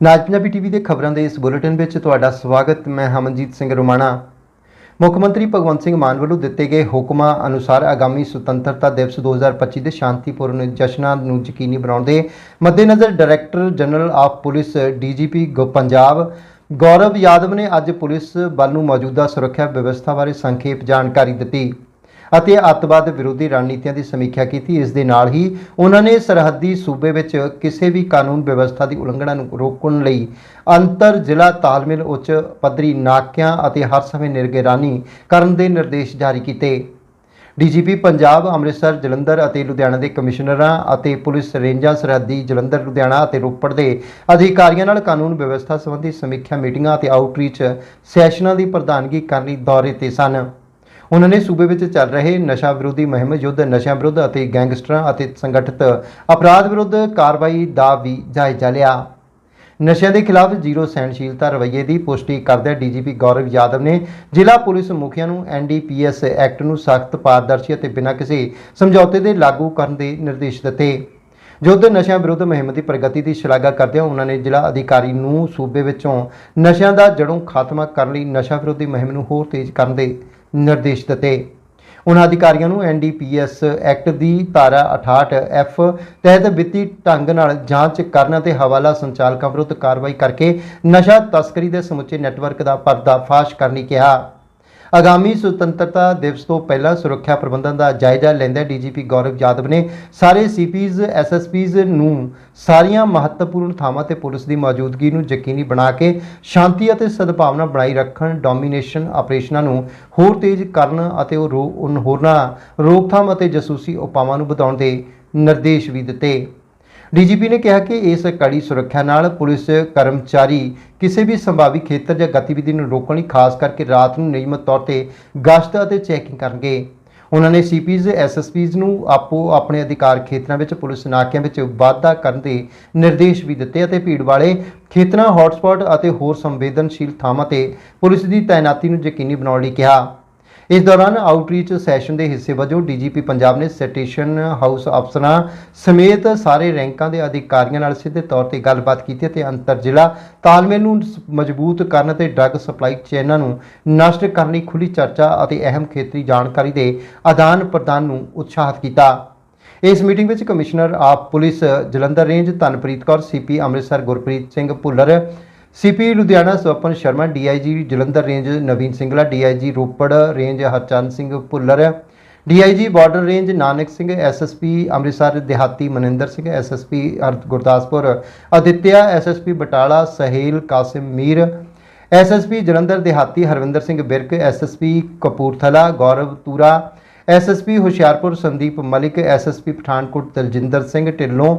ਨਾਜ Punjabi TV ਦੇ ਖਬਰਾਂ ਦੇ ਇਸ ਬੁਲੇਟਿਨ ਵਿੱਚ ਤੁਹਾਡਾ ਸਵਾਗਤ। ਮੈਂ ਹਮਨਜੀਤ ਸਿੰਘ ਰੋਮਾਣਾ। ਮੁੱਖ ਮੰਤਰੀ ਭਗਵੰਤ ਸਿੰਘ ਮਾਨ ਵੱਲੋਂ ਦਿੱਤੇ ਗਏ ਹੁਕਮਾਂ ਅਨੁਸਾਰ ਆਗਾਮੀ ਸੁਤੰਤਰਤਾ ਦਿਵਸ 2025 ਦੇ ਸ਼ਾਂਤੀਪੂਰਨ ਜਸ਼ਨਾਂ ਨੂੰ ਯਕੀਨੀ ਬਣਾਉਣ ਦੇ ਮੱਦੇਨਜ਼ਰ director general of police DGP Punjab Gaurav Yadav ਨੇ ਅੱਜ ਪੁਲਿਸ ਬਲ ਨੂੰ ਮੌਜੂਦਾ ਸੁਰੱਖਿਆ ਵਿਵਸਥਾ ਬਾਰੇ ਸੰਖੇਪ ਜਾਣਕਾਰੀ ਦਿੱਤੀ। ਅਤੇ ਅੱਤਵਾਦ ਵਿਰੋਧੀ ਰਣਨੀਤੀਆਂ ਦੀ ਸਮੀਖਿਆ ਕੀਤੀ। ਇਸ ਦੇ ਨਾਲ ਹੀ ਉਹਨਾਂ ਨੇ ਸਰਹੱਦੀ ਸੂਬੇ ਵਿੱਚ ਕਿਸੇ ਵੀ ਕਾਨੂੰਨ ਵਿਵਸਥਾ ਦੀ ਉਲੰਘਣਾ ਨੂੰ ਰੋਕਣ ਲਈ ਅੰਤਰ ਜ਼ਿਲ੍ਹਾ ਤਾਲਮੇਲ ਉੱਚ ਪੱਧਰੀ ਨਾਕਿਆਂ ਅਤੇ ਹਰ ਸਮੇਂ ਨਿਗਰਾਨੀ ਕਰਨ ਦੇ ਨਿਰਦੇਸ਼ ਜਾਰੀ ਕੀਤੇ। ਡੀਜੀਪੀ ਪੰਜਾਬ, ਅੰਮ੍ਰਿਤਸਰ, ਜਲੰਧਰ ਅਤੇ ਲੁਧਿਆਣਾ ਦੇ ਕਮਿਸ਼ਨਰਾਂ ਅਤੇ ਪੁਲਿਸ ਰੇਂਜਾਂ, ਸਰਹੱਦੀ, ਜਲੰਧਰ, ਲੁਧਿਆਣਾ ਅਤੇ ਰੋਪੜ ਦੇ ਅਧਿਕਾਰੀਆਂ ਨਾਲ ਕਾਨੂੰਨ ਵਿਵਸਥਾ ਸੰਬੰਧੀ ਸਮੀਖਿਆ ਮੀਟਿੰਗਾਂ ਅਤੇ ਆਊਟਰੀਚ ਸੈਸ਼ਨਾਂ ਦੀ ਪ੍ਰਧਾਨਗੀ ਕਰਨ ਲਈ ਦੌਰੇ ਤੇ ਸਨ। ਉਹਨਾਂ ਨੇ ਸੂਬੇ ਵਿੱਚ ਚੱਲ ਰਹੇ ਨਸ਼ਾ ਵਿਰੋਧੀ ਮੁਹਿੰਮ, ਯੁੱਧ, ਨਸ਼ਿਆਂ ਵਿਰੁੱਧ ਅਤੇ ਗੈਂਗਸਟਰਾਂ ਅਤੇ ਸੰਗਠਿਤ ਅਪਰਾਧ ਵਿਰੁੱਧ ਕਾਰਵਾਈ ਦਾ ਵੀ ਜਾਇਜ਼ਾ ਲਿਆ। ਨਸ਼ਿਆਂ ਦੇ ਖਿਲਾਫ ਜ਼ੀਰੋ ਸਹਿਣਸ਼ੀਲਤਾ ਰਵੱਈਏ ਦੀ ਪੁਸ਼ਟੀ ਕਰਦਿਆਂ ਡੀਜੀਪੀ ਗੌਰਵ ਯਾਦਵ ਨੇ ਜ਼ਿਲ੍ਹਾ ਪੁਲਿਸ ਮੁਖੀਆਂ ਨੂੰ ਐਨਡੀਪੀਐਸ ਐਕਟ ਨੂੰ ਸਖਤ ਪਾਰਦਰਸ਼ੀ ਅਤੇ ਬਿਨਾਂ ਕਿਸੇ ਸਮਝੌਤੇ ਦੇ ਲਾਗੂ ਕਰਨ ਦੇ ਨਿਰਦੇਸ਼ ਦਿੱਤੇ। ਯੁੱਧ ਨਸ਼ਿਆਂ ਵਿਰੁੱਧ ਮੁਹਿੰਮ ਦੀ ਪ੍ਰਗਤੀ ਦੀ ਸ਼ਲਾਘਾ ਕਰਦਿਆਂ ਉਹਨਾਂ ਨੇ ਜ਼ਿਲ੍ਹਾ ਅਧਿਕਾਰੀ ਨੂੰ ਸੂਬੇ ਵਿੱਚੋਂ ਨਸ਼ਿਆਂ ਦਾ ਜੜੋਂ ਖਾਤਮਾ ਕਰਨ ਲਈ ਨਸ਼ਾ ਵਿਰੋਧੀ ਮੁਹਿੰਮ ਨੂੰ ਹੋਰ ਤੇਜ਼ ਕਰਨ ਦੇ ਨਿਰਦੇਸ਼ ਦਿੱਤੇ। ਉਹਨਾਂ ਅਧਿਕਾਰੀਆਂ ਨੂੰ ਐਨਡੀਪੀਐਸ ਐਕਟ ਦੀ ਧਾਰਾ 68 ਐਫ ਤਹਿਤ ਵਿੱਤੀ ਢੰਗ ਨਾਲ ਜਾਂਚ ਕਰਨ ਅਤੇ ਹਵਾਲਾ ਸੰਚਾਲਕਾਂ ਵਿਰੁੱਧ ਕਾਰਵਾਈ ਕਰਕੇ ਨਸ਼ਾ ਤਸਕਰੀ ਦੇ ਸਮੁੱਚੇ ਨੈਟਵਰਕ ਦਾ ਪਰਦਾਫਾਸ਼ ਕਰਨ ਲਈ ਕਿਹਾ। ਆਗਾਮੀ ਸੁਤੰਤਰਤਾ ਦਿਵਸ ਤੋਂ ਪਹਿਲਾਂ ਸੁਰੱਖਿਆ ਪ੍ਰਬੰਧਾਂ ਦਾ ਜਾਇਜ਼ਾ ਲੈਂਦੇ ਡੀਜੀਪੀ ਗੌਰਵ ਯਾਦਵ ਨੇ ਸਾਰੇ ਸੀਪੀਜ਼, ਐਸਐਸਪੀਜ਼ ਨੂੰ ਸਾਰੀਆਂ ਮਹੱਤਵਪੂਰਨ ਥਾਵਾਂ ਤੇ ਪੁਲਿਸ ਦੀ ਮੌਜੂਦਗੀ ਨੂੰ ਯਕੀਨੀ ਬਣਾ ਕੇ ਸ਼ਾਂਤੀ ਅਤੇ ਸਦਭਾਵਨਾ ਬਣਾਈ ਰੱਖਣ ਡੋਮੀਨੇਸ਼ਨ ਆਪਰੇਸ਼ਨਾਂ ਨੂੰ ਹੋਰ ਤੇਜ਼ ਕਰਨ ਅਤੇ ਉਹ ਰੋ- ਉਨ, ਹੋਰਨਾਂ ਰੋਕਥਾਮ ਅਤੇ ਜਸੂਸੀ ਉਪਾਵਾਂ ਨੂੰ ਵਧਾਉਣ ਦੇ ਨਿਰਦੇਸ਼ ਵੀ ਦਿੱਤੇ। ਡੀਜੀਪੀ ਨੇ ਕਿਹਾ ਕਿ ਇਸ ਕੜੀ ਸੁਰੱਖਿਆ ਨਾਲ ਪੁਲਿਸ ਕਰਮਚਾਰੀ ਕਿਸੇ ਵੀ ਸੰਭਾਵੀ ਖੇਤਰ ਜਾਂ ਗਤੀਵਿਧੀ ਨੂੰ ਰੋਕਣ ਲਈ ਖਾਸ ਕਰਕੇ ਰਾਤ ਨੂੰ ਨਿਯਮਤ ਤੌਰ ਤੇ ਗਸ਼ਤ ਅਤੇ ਚੈਕਿੰਗ ਕਰਨਗੇ। ਉਹਨਾਂ ਨੇ ਸੀਪੀਜ਼, ਐਸਐਸਪੀਜ਼ ਨੂੰ ਆਪੋ ਆਪਣੇ ਅਧਿਕਾਰ ਖੇਤਰਾਂ ਵਿੱਚ ਪੁਲਿਸ ਨਾਕਿਆਂ ਵਿੱਚ ਵਾਧਾ ਕਰਨ ਦੇ ਨਿਰਦੇਸ਼ ਵੀ ਦਿੱਤੇ ਅਤੇ ਭੀੜ ਵਾਲੇ ਖੇਤਰਾਂ, ਹੌਟਸਪੌਟ ਅਤੇ ਹੋਰ ਸੰਵੇਦਨਸ਼ੀਲ ਥਾਵਾਂ ਤੇ ਪੁਲਿਸ ਦੀ ਤਾਇਨਾਤੀ ਨੂੰ ਯਕੀਨੀ ਬਣਾਉਣ ਲਈ ਕਿਹਾ। ਇਸ ਦੌਰਾਨ ਆਊਟਰੀਚ ਸੈਸ਼ਨ ਦੇ ਹਿੱਸੇ ਵਜੋਂ ਡੀਜੀਪੀ ਪੰਜਾਬ ਨੇ ਸਟੇਸ਼ਨ ਹਾਊਸ ਅਫਸਰਾਂ ਸਮੇਤ ਸਾਰੇ ਰੈਂਕਾਂ ਦੇ ਅਧਿਕਾਰੀਆਂ ਨਾਲ ਸਿੱਧੇ ਤੌਰ ਤੇ ਗੱਲਬਾਤ ਕੀਤੀ ਅਤੇ ਅੰਤਰ ਜ਼ਿਲ੍ਹਾ ਤਾਲਮੇਲ ਨੂੰ ਸ- ਮਜ਼ਬੂਤ ਕਰਨ ਅਤੇ ਡਰੱਗ ਸਪਲਾਈ ਚੇਨਾਂ ਨੂੰ ਨਸ਼ਟ ਕਰਨ ਲਈ ਖੁੱਲ੍ਹੀ ਚਰਚਾ ਅਤੇ ਅਹਿਮ ਖੇਤਰੀ ਜਾਣਕਾਰੀ ਦੇ ਆਦਾਨ ਪ੍ਰਦਾਨ ਨੂੰ ਉਤਸ਼ਾਹਿਤ ਕੀਤਾ। ਇਸ ਮੀਟਿੰਗ ਵਿੱਚ commissioner of police Jalandhar range Dhanpreet Kaur CP Amritsar Gurpreet Singh Bhullar CP Ludhiana Swapan Sharma, DIG Jalandhar range Naveen Singla, DIG Ropar range Harchand Singh Bhullar, DIG border range Nanak Singh, SSP Amritsar ਦਿਹਾਤੀ Maninder Singh, SSP ਅਰਥ Gurdaspur, Aditya, SSP Batala, Sohail Kasim Mir, SSP Jalandhar ਦਿਹਾਤੀ Harvinder Singh Birk, SSP Kapurthala Gaurav Toora, SSP Hoshiarpur Sandeep Malik, SSP Pathankot Daljinder Singh Dhillon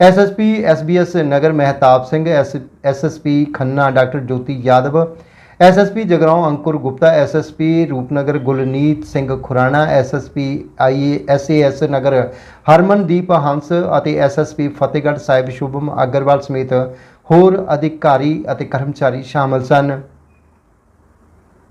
SSP SBS Nagar Mehtab Singh SSP Khanna, doctor Jyoti Yadav SSP Jagraon Ankur Gupta SSP Rupnagar Gulneet Singh Khurana SSP I SAS Nagar Harmandeep Hans ਅਤੇ SSP Fatehgarh Sahib Shubham Agarwal ਸਮੇਤ ਹੋਰ ਅਧਿਕਾਰੀ ਅਤੇ ਕਰਮਚਾਰੀ ਸ਼ਾਮਲ ਸਨ।